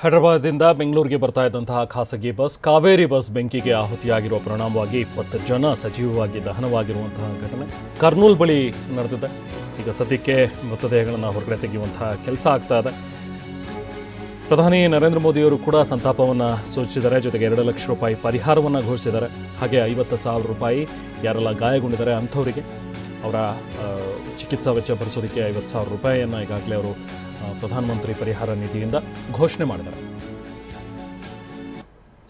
ಹೈದರಾಬಾದಿಂದ ಬೆಂಗಳೂರಿಗೆ ಬರ್ತಾ ಇದ್ದಂತಹ ಖಾಸಗಿ ಬಸ್, ಕಾವೇರಿ ಬಸ್ ಬೆಂಕಿಗೆ ಆಹುತಿಯಾಗಿರುವ ಪರಿಣಾಮವಾಗಿ ಇಪ್ಪತ್ತು ಜನ ಸಜೀವವಾಗಿ ದಹನವಾಗಿರುವಂತಹ ಘಟನೆ ಕರ್ನೂಲ್ ಬಳಿ ನಡೆದಿದೆ. ಈಗ ಸದ್ಯಕ್ಕೆ ಮೃತದೇಹಗಳನ್ನು ಹೊರಗಡೆ ತೆಗೆಯುವಂತಹ ಕೆಲಸ ಆಗ್ತಾ ಇದೆ. ಪ್ರಧಾನಿ ನರೇಂದ್ರ ಮೋದಿಯವರು ಕೂಡ ಸಂತಾಪವನ್ನು ಸೂಚಿಸಿದ್ದಾರೆ. ಜೊತೆಗೆ ಎರಡು ಲಕ್ಷ ರೂಪಾಯಿ ಪರಿಹಾರವನ್ನು ಘೋಷಿಸಿದ್ದಾರೆ. ಹಾಗೆ ಐವತ್ತು ಸಾವಿರ ರೂಪಾಯಿ ಯಾರೆಲ್ಲ ಗಾಯಗೊಂಡಿದ್ದಾರೆ ಅಂಥವರಿಗೆ ಅವರ ಚಿಕಿತ್ಸಾ ವೆಚ್ಚ ಭರಿಸೋದಕ್ಕೆ ಐವತ್ತು ಸಾವಿರ ರೂಪಾಯಿಯನ್ನು ಈಗಾಗಲೇ ಅವರು ಪ್ರಧಾನಮಂತ್ರಿ ಪರಿಹಾರ ನಿಧಿಯಿಂದ ಘೋಷಣೆ ಮಾಡಿದ್ದಾರೆ.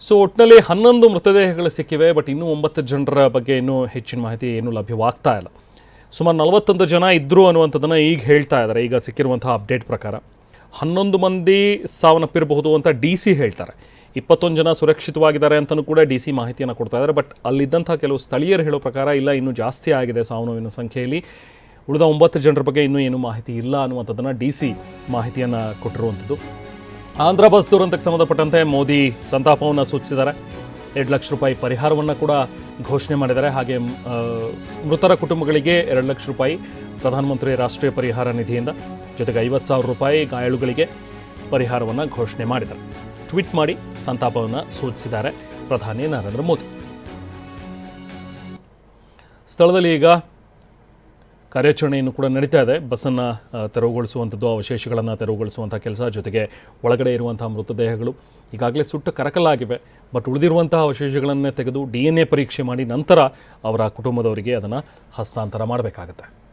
ಸೊ ಒಟ್ಟಿನಲ್ಲಿ ಹನ್ನೊಂದು ಮೃತದೇಹಗಳು ಸಿಕ್ಕಿವೆ, ಬಟ್ ಇನ್ನೂ ಒಂಬತ್ತು ಜನರ ಬಗ್ಗೆ ಇನ್ನೂ ಹೆಚ್ಚಿನ ಮಾಹಿತಿ ಏನೂ ಲಭ್ಯವಾಗ್ತಾ ಇಲ್ಲ. ಸುಮಾರು ನಲವತ್ತೊಂದು ಜನ ಇದ್ದರು ಅನ್ನುವಂಥದ್ದನ್ನು ಈಗ ಹೇಳ್ತಾ ಇದ್ದಾರೆ. ಈಗ ಸಿಕ್ಕಿರುವಂತಹ ಅಪ್ಡೇಟ್ ಪ್ರಕಾರ ಹನ್ನೊಂದು ಮಂದಿ ಸಾವನ್ನಪ್ಪಿರಬಹುದು ಅಂತ ಡಿ ಸಿ ಹೇಳ್ತಾರೆ. ಇಪ್ಪತ್ತೊಂದು ಜನ ಸುರಕ್ಷಿತವಾಗಿದ್ದಾರೆ ಅಂತಲೂ ಕೂಡ ಡಿ ಸಿ ಮಾಹಿತಿಯನ್ನು ಕೊಡ್ತಾ ಇದ್ದಾರೆ. ಬಟ್ ಅಲ್ಲಿದ್ದಂಥ ಕೆಲವು ಸ್ಥಳೀಯರು ಹೇಳೋ ಪ್ರಕಾರ ಇಲ್ಲ, ಇನ್ನೂ ಜಾಸ್ತಿ ಆಗಿದೆ ಸಾವು ನೋವಿನ ಸಂಖ್ಯೆಯಲ್ಲಿ. ಉಳಿದ ಒಂಬತ್ತು ಜನರ ಬಗ್ಗೆ ಇನ್ನೂ ಏನು ಮಾಹಿತಿ ಇಲ್ಲ ಅನ್ನುವಂಥದ್ದನ್ನು ಡಿ ಸಿ ಮಾಹಿತಿಯನ್ನು ಕೊಟ್ಟಿರುವಂಥದ್ದು. ಆಂಧ್ರ ಬಸ್ ದುರಂತಕ್ಕೆ ಸಂಬಂಧಪಟ್ಟಂತೆ ಮೋದಿ ಸಂತಾಪವನ್ನು ಸೂಚಿಸಿದ್ದಾರೆ. ಎರಡು ಲಕ್ಷ ರೂಪಾಯಿ ಪರಿಹಾರವನ್ನು ಕೂಡ ಘೋಷಣೆ ಮಾಡಿದ್ದಾರೆ. ಹಾಗೆ ಮೃತರ ಕುಟುಂಬಗಳಿಗೆ ಎರಡು ಲಕ್ಷ ರೂಪಾಯಿ ಪ್ರಧಾನಮಂತ್ರಿ ರಾಷ್ಟ್ರೀಯ ಪರಿಹಾರ ನಿಧಿಯಿಂದ, ಜೊತೆಗೆ ಐವತ್ತು ಸಾವಿರ ರೂಪಾಯಿ ಗಾಯಾಳುಗಳಿಗೆ ಪರಿಹಾರವನ್ನು ಘೋಷಣೆ ಮಾಡಿದ್ದಾರೆ. ಟ್ವೀಟ್ ಮಾಡಿ ಸಂತಾಪವನ್ನು ಸೂಚಿಸಿದ್ದಾರೆ ಪ್ರಧಾನಿ ನರೇಂದ್ರ ಮೋದಿ. ಸ್ಥಳದಲ್ಲಿ ಈಗ ಕಾರ್ಯಾಚರಣೆಯನ್ನು ಕೂಡ ನಡೀತಾ ಇದೆ. ಬಸ್ಸನ್ನು ತೆರವುಗೊಳಿಸುವಂಥದ್ದು, ಅವಶೇಷಗಳನ್ನು ತೆರವುಗೊಳಿಸುವಂಥ ಕೆಲಸ ಜೊತೆಗೆ ಒಳಗಡೆ ಇರುವಂಥ ಮೃತದೇಹಗಳು ಈಗಾಗಲೇ ಸುಟ್ಟು ಕರಕಲಾಗಿವೆ. ಬಟ್ ಉಳಿದಿರುವಂತಹ ಅವಶೇಷಗಳನ್ನೇ ತೆಗೆದು ಡಿ ಎನ್ ಎ ಪರೀಕ್ಷೆ ಮಾಡಿ ನಂತರ ಅವರ ಕುಟುಂಬದವರಿಗೆ ಅದನ್ನು ಹಸ್ತಾಂತರ ಮಾಡಬೇಕಾಗತ್ತೆ.